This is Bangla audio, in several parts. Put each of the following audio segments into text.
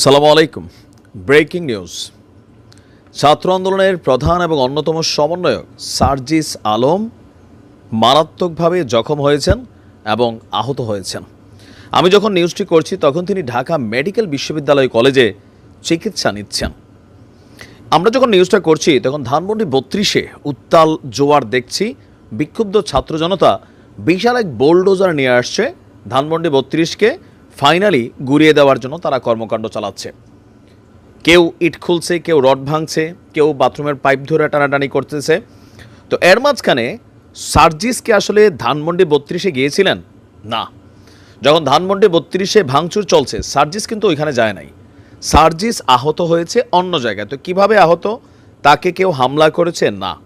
সালামু আলাইকুম। Breaking news. ছাত্র আন্দোলনের প্রধান এবং অন্যতম সমন্বয়ক সার্জিস আলম মারাত্মকভাবে জখম হয়েছেন এবং আহত হয়েছেন। আমি যখন নিউজটি করছি, তখন তিনি ঢাকা মেডিকেল বিশ্ববিদ্যালয় কলেজে চিকিৎসা নিচ্ছেন। আমরা যখন নিউজটা করছি, তখন ধানমন্ডি বত্রিশে উত্তাল জোয়ার দেখছি, বিক্ষুব্ধ ছাত্র জনতা বিশাল এক বোলডোজার নিয়ে আসছে ধানমন্ডি বত্রিশকে। ফাইনালি গুড়িয়ে দেওয়ার জন্য তারা কর্মকাণ্ড চালাচ্ছে। কেউ ইট খুলছে, কেউ রড ভাঙছে, কেউ বাথরুমের পাইপ ধরে টানাটানি করতেছে। তো এর মাঝখানে সার্জিসকে আসলে ধানমন্ডি বত্রিশে গিয়েছিলেন? না। যখন ধানমন্ডি বত্রিশে ভাঙচুর চলছে, সার্জিস কিন্তু ওইখানে যায় নাই। সার্জিস আহত হয়েছে অন্য জায়গায়। তো কীভাবে আহত? তাকে কেউ হামলা করেছে? না।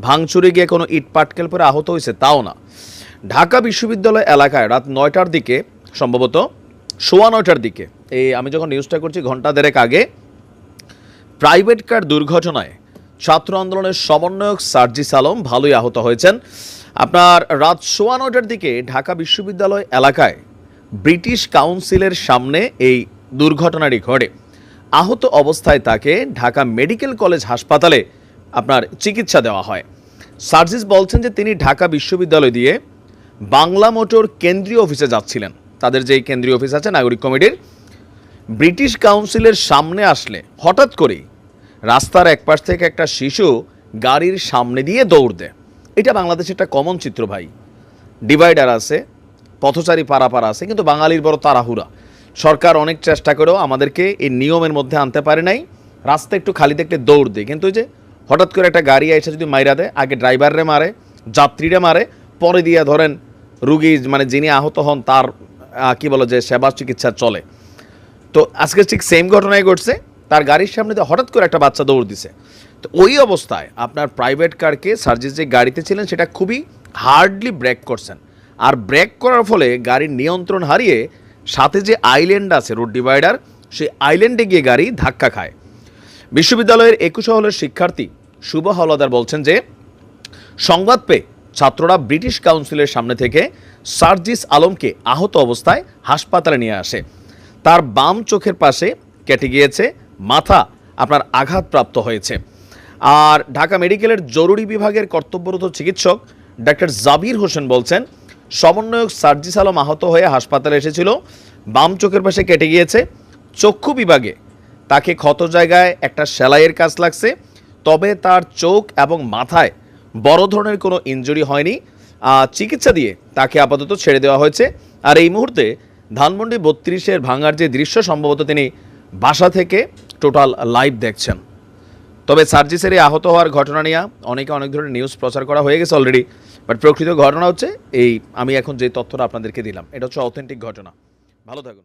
ভাঙচুরে গিয়ে কোনো ইট পাটকেল পরে আহত হয়েছে? তাও না। ঢাকা বিশ্ববিদ্যালয় এলাকায় রাত নয়টার দিকে সম্ভবত সোয়া নয়টার দিকে। এই আমি যখন নিউজটা করছি ঘণ্টা দেড়েক আগে প্রাইভেট কার দুর্ঘটনায় ছাত্র আন্দোলনের সমন্বয়ক সার্জিস আলম ভালোই আহত হয়েছেন। আপনার রাত সোয়া নয়টার দিকে ঢাকা বিশ্ববিদ্যালয় এলাকায় ব্রিটিশ কাউন্সিলের সামনে এই দুর্ঘটনাটি ঘটে। আহত অবস্থায় তাকে ঢাকা মেডিকেল কলেজ হাসপাতালে আপনার চিকিৎসা দেওয়া হয়। সার্জিস বলছেন যে তিনি ঢাকা বিশ্ববিদ্যালয় দিয়ে বাংলা মোটর কেন্দ্রীয় অফিসে যাচ্ছিলেন। তাদের যেই কেন্দ্রীয় অফিস আছে, নাগরিক কমিটির, ব্রিটিশ কাউন্সিলের সামনে আসলে, হঠাৎ করেই রাস্তার একপাশ থেকে একটা শিশু গাড়ির সামনে দিয়ে দৌড় দেয়। এটা বাংলাদেশের একটা কমন চিত্র ভাই। ডিভাইডার আছে, পথচারী পারাপার আছে, কিন্তু বাঙালির বড় তাড়াহুড়া। সরকার অনেক চেষ্টা করেও আমাদেরকে এই নিয়মের মধ্যে আনতে পারে নাই, রাস্তা একটু খালি দেখলে দৌড় দেয়। কিন্তু ওই যে হঠাৎ করে একটা গাড়ি এসে যদি মাইরা দেয়, আগে ড্রাইভাররে মারে, যাত্রীরে মারে, পরে দিয়ে ধরেন রুগী মানে যিনি আহত হন, তার কি বলো যে সেবা চিকিৎসা চলে। তো আজকে ঠিক সেম ঘটনাই ঘটছে। তার গাড়ির সামনে দিয়ে হঠাৎ করে একটা বাচ্চা দৌড় দিছে। তো ওই অবস্থায় আপনার প্রাইভেট কারকে সার্জিস যে গাড়িতে ছিলেন, সেটা খুবই হার্ডলি ব্রেক করছেন। আর ব্রেক করার ফলে গাড়ির নিয়ন্ত্রণ হারিয়ে সাথে যে আইল্যান্ড আছে রোড ডিভাইডার সেই আইল্যান্ডে গিয়ে গাড়ি ধাক্কা খায়। বিশ্ববিদ্যালয়ের একুশ হলের শিক্ষার্থী শুভ হলদার বলছেন যে, সংবাদ পেয়ে ছাত্ররা ব্রিটিশ কাউন্সিলের সামনে থেকে সার্জিস আলমকে আহত অবস্থায় হাসপাতালে নিয়ে আসে। তার বাম চোখের পাশে কেটে গিয়েছে, মাথা আপনার আঘাতপ্রাপ্ত হয়েছে। আর ঢাকা মেডিকেলের জরুরি বিভাগের কর্তব্যরত চিকিৎসক ডাক্তার জাবির হোসেন বলছেন, সমন্বয়ক সার্জিস আলম আহত হয়ে হাসপাতালে এসেছিল, বাম চোখের পাশে কেটে গিয়েছে, চক্ষু বিভাগে। তাকে ক্ষত জায়গায় একটা সেলাইয়ের কাজ লাগছে, তবে তার চোখ এবং মাথায় বড় ধরনের কোনো ইনজুরি হয়নি। চিকিৎসা দিয়ে তাকে আপাতত ছেড়ে দেওয়া হয়েছে। আর এই মুহূর্তে ধানমন্ডি বত্রিশের ভাঙার যে দৃশ্য, সম্ভবত তিনি বাসা থেকে টোটাল লাইভ দেখছেন। তবে সার্জিসের এই আহত হওয়ার ঘটনা নিয়ে অনেকে অনেক ধরনের নিউজ প্রচার করা হয়ে গেছে অলরেডি বাট প্রকৃত ঘটনা হচ্ছে, এই আমি এখন যে তথ্যটা আপনাদেরকে দিলাম, এটা হচ্ছে অথেন্টিক ঘটনা। ভালো থাকুন।